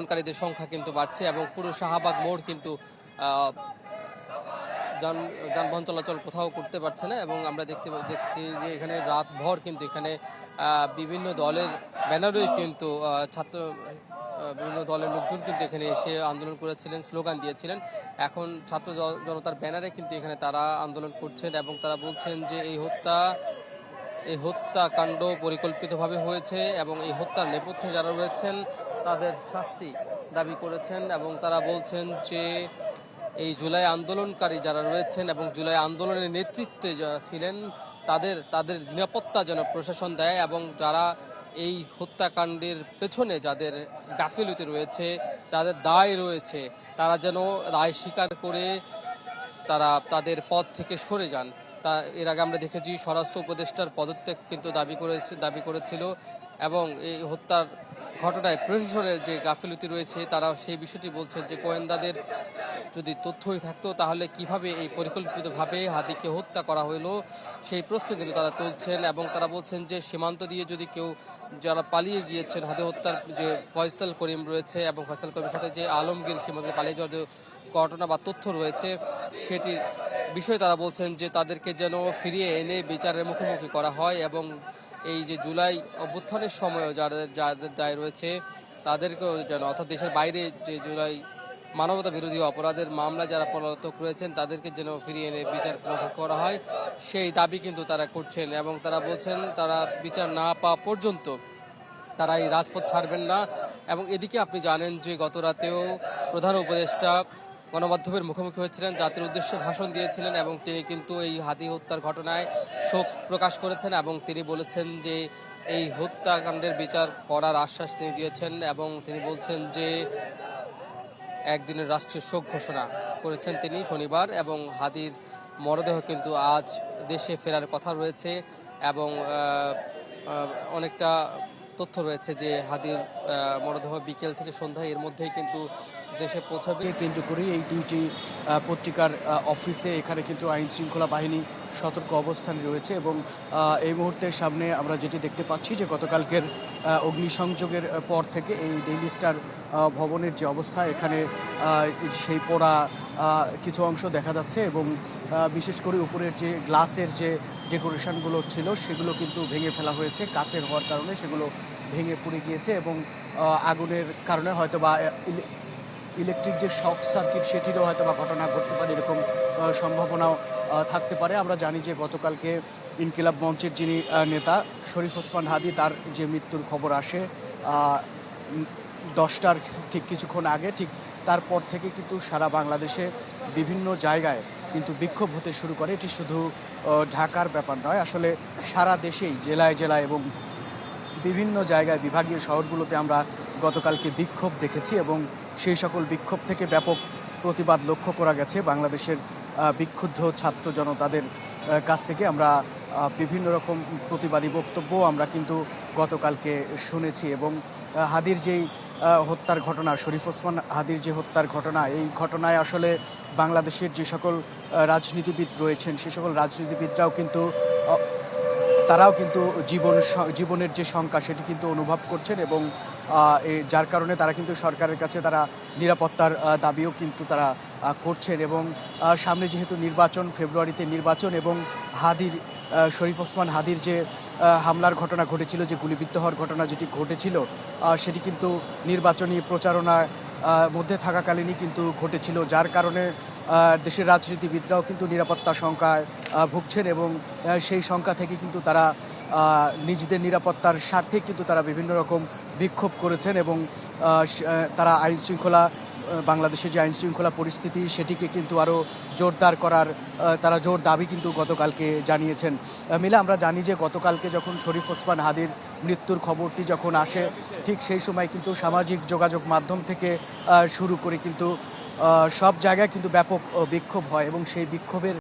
আন্দোলনকারীদের সংখ্যা কিন্তু বাড়ছে এবং পুরো শাহবাগ মোড় কিন্তু যান, যানবাহন চলাচল কোথাও করতে পারছে না এবং আমরা দেখতে দেখছি যে এখানে রাত ভর কিন্তু এখানে বিভিন্ন দলের ব্যানারেই কিন্তু ছাত্র বিভিন্ন দলের লোকজন কিন্তু এখানে এসে আন্দোলন করেছিলেন, স্লোগান দিয়েছিলেন। এখন ছাত্র জনতার ব্যানারে কিন্তু এখানে তারা আন্দোলন করছেন এবং তারা বলছেন যে এই হত্যা এই হত্যাকাণ্ড পরিকল্পিতভাবে হয়েছে এবং এই হত্যার নেপথ্যে যারা রয়েছেন, তাদের শাস্তি দাবি করেছেন এবং তারা বলছেন যে এই জুলাই আন্দোলনকারী যারা রয়েছেন এবং জুলাই আন্দোলনের নেতৃত্বে যারা ছিলেন, তাদের তাদের নিরাপত্তা যেন প্রশাসন দেয় এবং যারা এই হত্যাকাণ্ডের পেছনে যাদের গাফিলতি রয়েছে, যাদের দায় রয়েছে, তারা যেন দায় স্বীকার করে তারা তাদের পদ থেকে সরে যান। তা, এর আগে আমরা দেখেছি স্বরাষ্ট্র উপদেষ্টার পদত্যাগ কিন্তু দাবি করেছে, দাবি করেছিল এবং এই হত্যার ঘটনায় প্রশাসনের যে গাফিলতি রয়েছে তারা সেই বিষয়টি বলছেন যে গোয়েন্দাদের যদি তথ্যই থাকতো, তাহলে কীভাবে এই পরিকল্পিতভাবে হাদিকে হত্যা করা হলো, সেই প্রশ্ন কিন্তু তারা তুলছেন এবং তারা বলছেন যে সীমান্ত দিয়ে যদি কেউ, যারা পালিয়ে গিয়েছেন, হাদি হত্যার যে ফয়সাল করিম রয়েছে এবং ফয়সাল করিমের সাথে যে আলমগীর সীমান্তে পালিয়ে যাওয়ার যে ঘটনা বা তথ্য রয়েছে, সেটির বিষয়ে তারা বলছেন যে তাদেরকে যেন ফিরিয়ে এনে বিচারের মুখোমুখি করা হয় এবং এই যে জুলাই অভ্যুত্থানের সময়ও যাদের যাদের দায় রয়েছে, তাদেরকেও যেন, অর্থাৎ দেশের বাইরে যে জুলাই মানবতা বিরোধী অপরাধের মামলা যারা পলাতক রয়েছেন, তাদেরকে যেন ফিরিয়ে এনে বিচার করা হয়, সেই দাবি কিন্তু তারা করছেন এবং তারা বলছেন তারা বিচার না পাওয়া পর্যন্ত তারা এই রাজপথ ছাড়বেন না। এবং এদিকে আপনি জানেন যে গত রাতেও প্রধান উপদেষ্টা গণমাধ্যমের মুখোমুখি হয়েছিলেন, জাতির উদ্দেশ্যে ভাষণ দিয়েছিলেন এবং তিনি কিন্তু এই হাতি হত্যার ঘটনায় শোক প্রকাশ করেছেন এবং তিনি বলেছেন যে এই হত্যাকাণ্ডের বিচার করার আশ্বাস তিনি দিয়েছেন এবং তিনি বলছেন যে একদিনের রাষ্ট্রীয় শোক ঘোষণা করেছেন তিনি শনিবার এবং হাদির মরদেহ কিন্তু আজ দেশে ফেরার কথা রয়েছে এবং অনেকটা তথ্য রয়েছে যে হাদির মরদেহ বিকেল থেকে সন্ধ্যা এর মধ্যেই কিন্তু দেশে পৌঁছাবে। কেন্দ্র করে এই দুইটি পত্রিকার অফিসে এখানে কিন্তু আইন শৃঙ্খলা বাহিনী সতর্ক অবস্থানে রয়েছে এবং এই মুহূর্তে সামনে আমরা যেটি দেখতে পাচ্ছি যে গতকালকের অগ্নিসংযোগের পর থেকে এই ডেইলি স্টার ভবনের যে অবস্থা, এখানে সেই পোড়া কিছু অংশ দেখা যাচ্ছে এবং বিশেষ করে উপরের যে গ্লাসের যে ডেকোরেশনগুলো ছিল, সেগুলো কিন্তু ভেঙে ফেলা হয়েছে। কাচের হওয়ার কারণে সেগুলো ভেঙে পড়ে গিয়েছে এবং আগুনের কারণে হয়তো বা ইলেকট্রিক যে শক সার্কিট, সেটিরও হয়তো বা ঘটনা ঘটতে পারে, এরকম সম্ভাবনাও থাকতে পারে। আমরা জানি যে গতকালকে ইনকিলাব মঞ্চের যিনি নেতা শরীফ ওসমান হাদি, তার যে মৃত্যুর খবর আসে দশটার ঠিক কিছুক্ষণ আগে, ঠিক তারপর থেকে কিন্তু সারা বাংলাদেশে বিভিন্ন জায়গায় কিন্তু বিক্ষোভ হতে শুরু করে। এটি শুধু ঢাকার ব্যাপার নয়, আসলে সারা দেশেই, জেলায় জেলায় এবং বিভিন্ন জায়গায়, বিভাগীয় শহরগুলোতে আমরা গতকালকে বিক্ষোভ দেখেছি এবং সেই সকল বিক্ষোভ থেকে ব্যাপক প্রতিবাদ লক্ষ্য করা গেছে। বাংলাদেশের বিক্ষুব্ধ ছাত্র জনতাদের কাছ থেকে আমরা বিভিন্ন রকম প্রতিবাদী বক্তব্য আমরা কিন্তু গতকালকে শুনেছি এবং হাদির যেই হত্যার ঘটনা, শরীফ ওসমান হাদির যে হত্যার ঘটনা, এই ঘটনায় আসলে বাংলাদেশের যে সকল রাজনীতিবিদ রয়েছেন, সে সকল রাজনীতিবিদরাও কিন্তু তারাও কিন্তু জীবন জীবনের যে শঙ্কা সেটি কিন্তু অনুভব করছেন এবং যার কারণে তারা কিন্তু সরকারের কাছে তারা নিরাপত্তার দাবিও কিন্তু তারা করছেন এবং সামনে যেহেতু নির্বাচন ফেব্রুয়ারিতে নির্বাচন এবং হাদির শরীফ ওসমান হাদির যে হামলার ঘটনা ঘটেছিল যে গুলিবিদ্ধ হওয়ার ঘটনা যেটি ঘটেছিল সেটি কিন্তু নির্বাচনী প্রচারণার আহ, মধ্যে থাকাকালীনই কিন্তু ঘটেছিল, যার কারণে দেশের রাজনীতিবিদরাও কিন্তু নিরাপত্তা শঙ্কায় ভুগছেন এবং সেই সংখ্যা থেকে কিন্তু তারা নিজেদের নিরাপত্তার স্বার্থে কিন্তু তারা বিভিন্ন রকম বিক্ষোভ করেছেন এবং তারা আইন শৃঙ্খলা বাংলাদেশের যে আইন শৃঙ্খলা পরিস্থিতি সেটিকে কিন্তু আরও জোরদার করার তারা জোর দাবি কিন্তু গতকালকে জানিয়েছেন। মিলে আমরা জানি যে গতকালকে যখন শরীফ ওসমান হাদির মৃত্যুর খবরটি যখন আসে, ঠিক সেই সময় কিন্তু সামাজিক যোগাযোগ মাধ্যম থেকে শুরু করে কিন্তু সব জায়গায় কিন্তু ব্যাপক বিক্ষোভ হয় এবং সেই বিক্ষোভের